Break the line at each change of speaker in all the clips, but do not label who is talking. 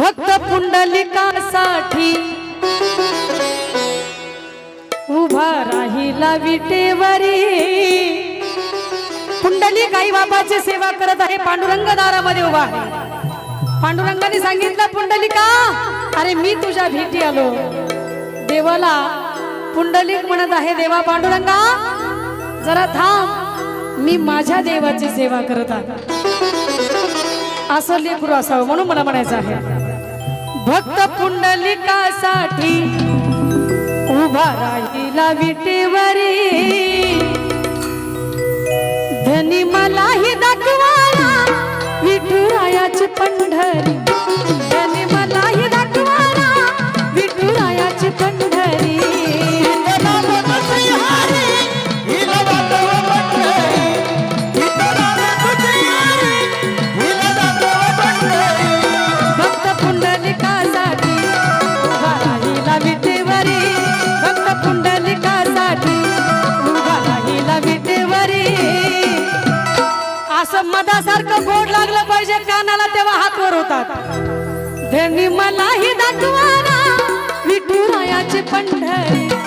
भक्त पुंडलिकासाठी. उभा राहिला विटेवरी. पुंडलिक आई बाबाची सेवा करत आहे पांडुरंग दारामध्ये उभा आहे. पांडुरंगाने सांगितलं पुंडलिका अरे मी तुझ्या भेटी आलो. देवाला पुंडलिक म्हणत आहे देवा पांडुरंगा जरा थांब मी माझ्या देवाची सेवा करत आहे. असं लेकरू असावं म्हणून मला म्हणायचं आहे. भक्त पुंडलिकासाठी उभा राहिला विटेवरी. धनी मलाही राहिला विटेवरी भक्त पुंडलिकासाठी. उभा राहिला विटेवरी. असं मधासारखं गोड लागलं पाहिजे कानाला तेव्हा हात वर होतात. धनी मलाही दाखवाना विठुरायाची पंढरी.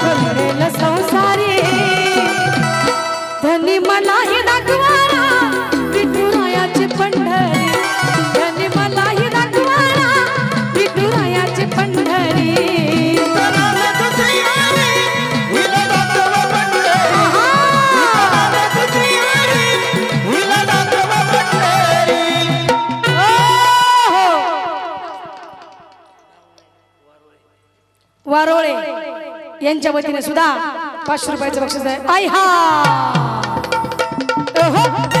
ಕಮರಲ ಸಂಸಾರ यांच्या वतीने सुद्धा पाचशे रुपयाचं बक्षीस आहे. आय हा. हो, हो, हो.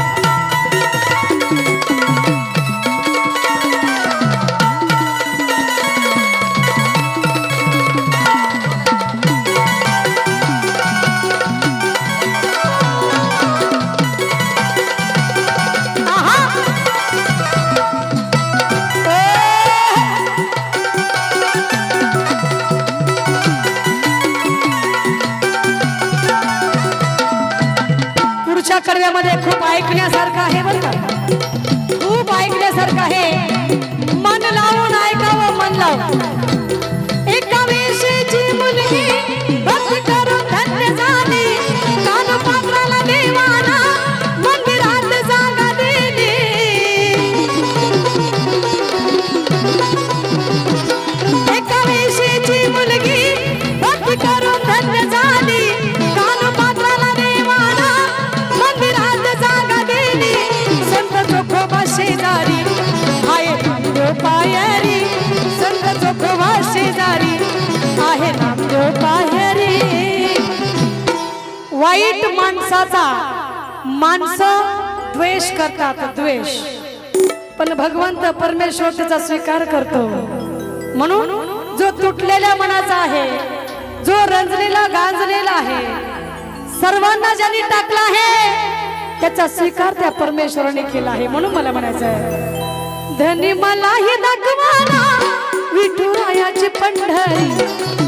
कडव्यामध्ये खूप ऐकण्यासारखं आहे बरं का? खूप ऐकण्यासारखं आहे. मन लावून ऐकावं मन लावून. वाईट माणसाचा माणसं द्वेष करतात द्वेष. पण भगवंत परमेश्वर त्याचा स्वीकार करतो. म्हणून जो तुटलेल्या मनाचा आहे जो रंजलेला गांजलेला आहे सर्वांना ज्यांनी टाकला आहे त्याचा स्वीकार त्या परमेश्वराने केला आहे. म्हणून मला म्हणायचं आहे धनी मलाही दाखवाना विठुरायाची पंढरी